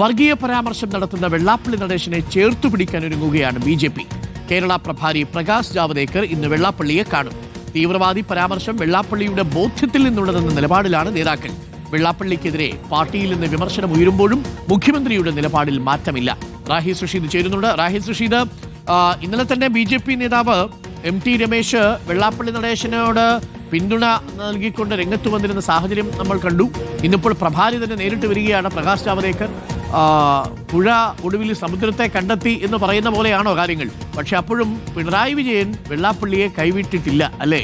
വർഗീയ പരാമർശം നടത്തുന്ന വെള്ളാപ്പള്ളി നടേശനെ ചേർത്തു പിടിക്കാൻ ഒരുങ്ങുകയാണ് ബി ജെ പി. കേരള പ്രഭാരി പ്രകാശ് ജാവദേക്കർ ഇന്ന് വെള്ളാപ്പള്ളിയെ കാണും. തീവ്രവാദി പരാമർശം വെള്ളാപ്പള്ളിയുടെ ബോധ്യത്തിൽ നിന്നുള്ളതെന്ന നിലപാടിലാണ് നേതാക്കൾ. വെള്ളാപ്പള്ളിക്കെതിരെ പാർട്ടിയിൽ നിന്ന് വിമർശനം ഉയരുമ്പോഴും മുഖ്യമന്ത്രിയുടെ നിലപാടിൽ മാറ്റമില്ല. റാഹി സുഷീദ് ചേരുന്നുണ്ട്. റാഹി സുഷീദ് ഇന്നലെ തന്നെ ബി ജെ പി നേതാവ് എം ടി രമേശ് വെള്ളാപ്പള്ളി നടേശനോട് പിന്തുണ നൽകിക്കൊണ്ട് രംഗത്ത് വന്നിരുന്ന സാഹചര്യം നമ്മൾ കണ്ടു. ഇന്നിപ്പോൾ പ്രഭാരി തന്നെ നേരിട്ട് വരികയാണ് പ്രകാശ് ജാവദേക്കർ. പുഴ ഒടുവിൽ സമുദ്രത്തെ കണ്ടെത്തി എന്ന് പറയുന്ന പോലെയാണോ കാര്യങ്ങൾ? പക്ഷെ അപ്പോഴും പിണറായി വിജയൻ വെള്ളാപ്പള്ളിയെ കൈവിട്ടിട്ടില്ല അല്ലേ?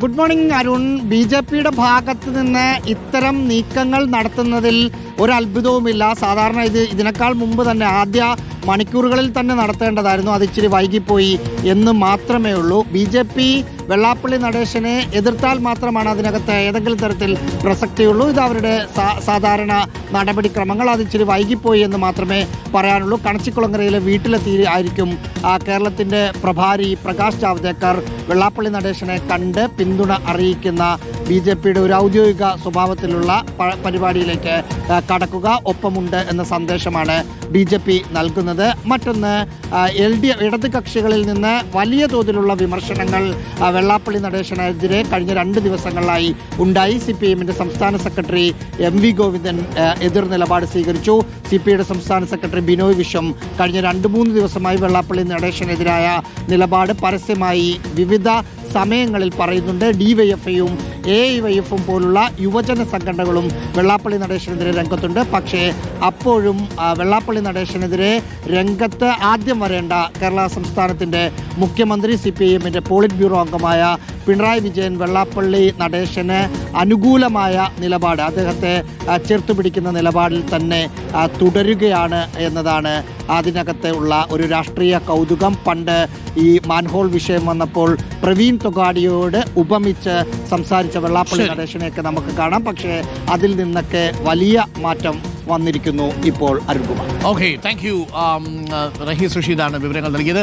Good morning Arun. B J പിയുടെ ഭാഗത്ത് നിന്ന് ഇത്തരം നീക്കങ്ങൾ നടത്തുന്നതിൽ ഒരു അത്ഭുതവുമില്ല. സാധാരണ ഇത് ഇതിനേക്കാൾ മുമ്പ് തന്നെ ആദ്യ മണിക്കൂറുകളിൽ തന്നെ നടത്തേണ്ടതായിരുന്നു. അത് ഇച്ചിരി വൈകിപ്പോയി എന്ന് മാത്രമേ ഉള്ളൂ. ബി ജെ പി വെള്ളാപ്പള്ളി നടേശനെ എതിർത്താൽ മാത്രമാണ് അതിനകത്ത് ഏതെങ്കിലും തരത്തിൽ പ്രസക്തിയുള്ളൂ. ഇത് അവരുടെ സാധാരണ നടപടിക്രമങ്ങൾ. അത് ഇച്ചിരി വൈകിപ്പോയി എന്ന് മാത്രമേ പറയാനുള്ളൂ. കണച്ചിക്കുളങ്ങരയിലെ വീട്ടിലെത്തി ആയിരിക്കും കേരളത്തിന്റെ പ്രഭാരി പ്രകാശ് ജാവ്ദേക്കർ വെള്ളാപ്പള്ളി നടേശനെ കണ്ട് പിന്തുണ അറിയിക്കുന്ന ബി ജെ പിയുടെ ഒരു ഔദ്യോഗിക സ്വഭാവത്തിലുള്ള പരിപാടിയിലേക്ക് കടക്കുക. ഒപ്പമുണ്ട് എന്ന സന്ദേശമാണ് ബി ജെ പി നൽകുന്നത്. മറ്റൊന്ന് എൽ ഡി ഇടത് കക്ഷികളിൽ നിന്ന് വലിയ തോതിലുള്ള വിമർശനങ്ങൾ വെള്ളാപ്പള്ളി നടേശനെതിരെ കഴിഞ്ഞ രണ്ട് ദിവസങ്ങളിലായി ഉണ്ടായി. സി പി എമ്മിന്റെ സംസ്ഥാന സെക്രട്ടറി എം വി ഗോവിന്ദൻ എതിർ നിലപാട് സ്വീകരിച്ചു. സി പി ഐയുടെ സംസ്ഥാന സെക്രട്ടറി ബിനോയ് വിശ്വം കഴിഞ്ഞ രണ്ട് മൂന്ന് ദിവസമായി വെള്ളാപ്പള്ളി നടേശനെതിരായ നിലപാട് പരസ്യമായി വിവിധ സമയങ്ങളിൽ പറയുന്നുണ്ട് ഡിവൈഎഫ്ഐയും എ വൈ എഫും പോലുള്ള യുവജന സംഘടനകളും വെള്ളാപ്പള്ളി നടേശനെതിരെ രംഗത്തുണ്ട്. പക്ഷേ അപ്പോഴും വെള്ളാപ്പള്ളി നടേശനെതിരെ രംഗത്ത് ആദ്യം വരേണ്ട കേരള സംസ്ഥാനത്തിന്റെ മുഖ്യമന്ത്രി സി പി എമ്മിന്റെ പോളിറ്റ് ബ്യൂറോ അംഗമായ പിണറായി വിജയൻ വെള്ളാപ്പള്ളി നടേശന് അനുകൂലമായ നിലപാട് അദ്ദേഹത്തെ ആ, പിടിക്കുന്ന നിലപാടിൽ തന്നെ തുടരുകയാണ് എന്നതാണ് അതിനകത്തെ ഉള്ള ഒരു രാഷ്ട്രീയ കൗതുകം. പണ്ട് ഈ മാൻഹോൾ വിഷയം വന്നപ്പോൾ പ്രവീൺ തൊഗാഡിയോട് ഉപമിച്ച് സംസാരിച്ച വെള്ളാപ്പള്ളി. നടേശനെയൊക്കെ നമുക്ക് കാണാം. പക്ഷേ അതിൽ നിന്നൊക്കെ വലിയ മാറ്റം വന്നിരിക്കുന്നു ഇപ്പോൾ Arunkumar. Okay thank you Rahees റഷീദാണ് വിവരങ്ങൾ നൽകിയത്.